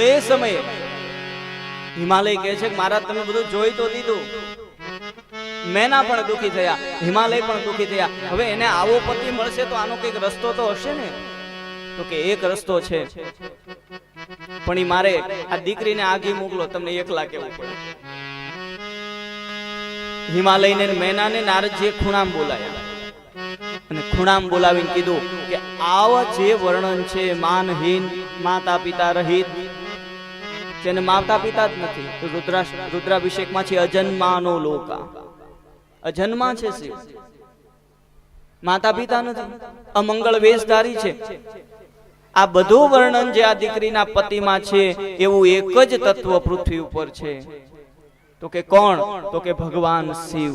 એ સમયે હિમાલય કહે છે કે મહારાજ, તમે બધું જોઈ તો દીધું મેના પણ દુખી થયા, હિમાલય પણ દુખી થયા. હવે એને આવો પતિ મળશે તો આનો કંઈક રસ્તો તો હશે ને? તો કે એક રસ્તો છે. પણ મારે આ દીકરીને આગી મોકલો, તમને એકલા કેવું પડે? હિમાલયને મેનાને નારદજીએ ખૂણામ બોલાયા. અને ખૂણામ બોલાવીને કીધું કે આવા જે વર્ણન છે માનહીન માતા પિતા રહિત જેને માતા પિતા જ નથી. તો રુદ્રા રુદ્રાભિષેકમાં છે અજન્માનો લોકા અજન્મા છે માતા પિતા નથી. અમંગળ વેશધારી છે. આ બધું વર્ણન જે આ દીકરીના પતિમાં છે, એવું એક જ તત્વ પૃથ્વી ઉપર છે. તો કે કોણ? તો કે ભગવાન શિવ.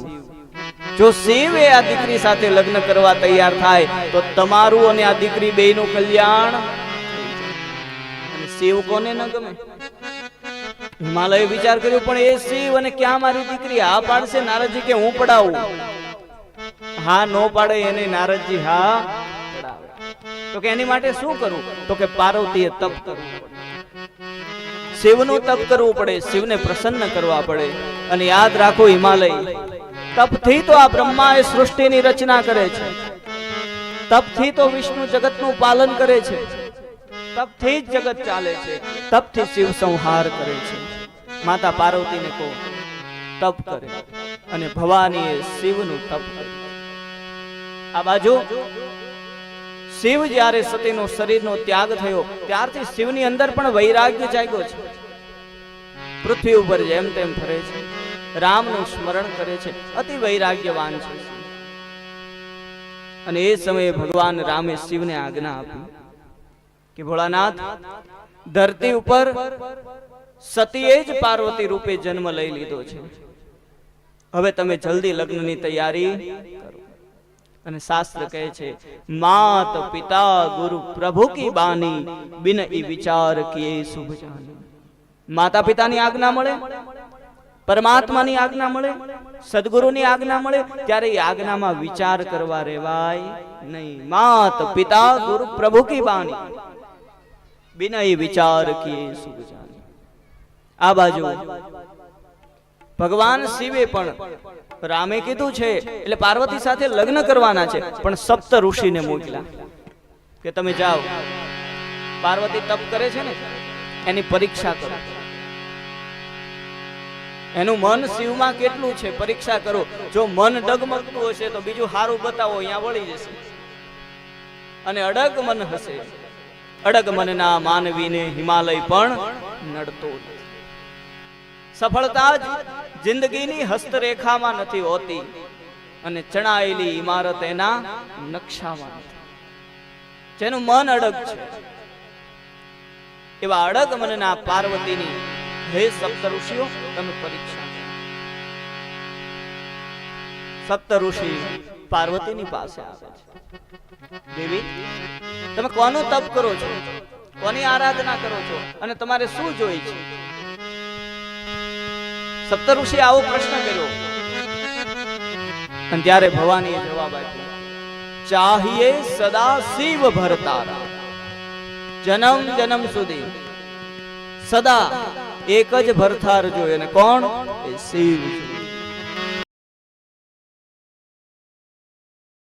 જો શિવ એ આ દીકરી સાથે લગ્ન કરવા તૈયાર થાય, તો તમારું અને આ દીકરી બેયનું કલ્યાણ શિવ કોને ન ગમે? હિમાલય વિચાર કર્યો, પણ એ શિવ અને ક્યાં મારી દીકરી? આ પાડશે નારદજી કે હું પડાવું? હા, નો પાડે એને નારદજી, હા. તો કે એની માટે શું કરવું તો કે પાર્વતીએ તપ કરવું શિવનું તપ કરવું પડે, શિવને પ્રસન્ન કરવા પડે. અને યાદ રાખો હિમાલય, તપથી તો આ બ્રહ્મા એ સૃષ્ટિની રચના કરે છે. તપથી તો વિષ્ણુ જગતનું પાલન કરે છે. તપથી જ જગત ચાલે છે. તપથી શિવ સંહાર કરે છે. માતા પાર્વતીને કહો, તપ કરે અને ભવાનીએ શિવનું તપ કર્યું આ બાજુ શિવ જ્યારે સતીનો શરીરનો ત્યાગ થયો, ત્યારથી શિવની અંદર પણ વૈરાગ્ય જાગ્યો છે. પૃથ્વી ઉપર જેમ તેમ ફરે છે. રામનું સ્મરણ કરે છે. અતિ વૈરાગ્યવાન છે અને એ સમયે ભગવાન રામે શિવને આજ્ઞા આપી કે ભોળાનાથ, ધરતી ઉપર સતીએ જ પાર્વતી રૂપે જન્મ લઈ લીધો છે. હવે તમે જલ્દી લગ્નની તૈયારી કરો. અને શાસ્ત્ર કહે છે, માત પિતા ગુરુ પ્રભુ કી બાની, બિન ઈ વિચાર કીએ શુભ જાની. માતા પિતાની આજ્ઞા મળે? પરમાત્માની આજ્ઞા મળે? સદગુરુની આજ્ઞા મળે? ત્યારે એ આજ્ઞામાં વિચાર કરવા રેવાય નહીં. માત પિતા ગુરુ પ્રભુ કી બાની, બિન ઈ વિચાર કીએ શુભ જાની. આ બાજુ. ભગવાન શિવે પણ રામે કીધું છે, એટલે પાર્વતી સાથે લગ્ન કરવાના છે, પણ સપ્ત ઋષિને મોકલા કે તમે જાઓ. પાર્વતી તપ કરે છે ને, એની પરીક્ષા કરો. એનું મન શિવમાં કેટલું છે, પરીક્ષા કરો. જો મન ડગમગતું હશે તો બીજું સારું બતાવો, અહીંયા વળી જશે. અને અડગ મન હશે. અડગ મનના માનવીને હિમાલય પણ નડતો નથી. સફળતા જ જિંદગીની હસ્તરેખામાં નથી હોતી અને ચણાયેલી ઇમારત એના નકશામાં જેનું મન અડગ છે. એવા અડગ મનના પાર્વતીની, હે સપ્ત ઋષિઓ તમે પરીક્ષા સપ્ત ઋષિ પાર્વતીની પાસે આવે છે. દેવી, તમે કોનું તપ કરો છો? કોની આરાધના કરો છો? અને તમારે શું જોઈ છે? સપ્તઋષિ આવો પ્રશ્ન કર્યો. અને ત્યારે ભવાનીએ જવાબ આપ્યો, ચાહીએ સદા શિવ ભરતારા. જન્મ જન્મ સુધી. સદા એક જ ભરથાર જોઈએ કોણ? એ શિવ જોઈએ.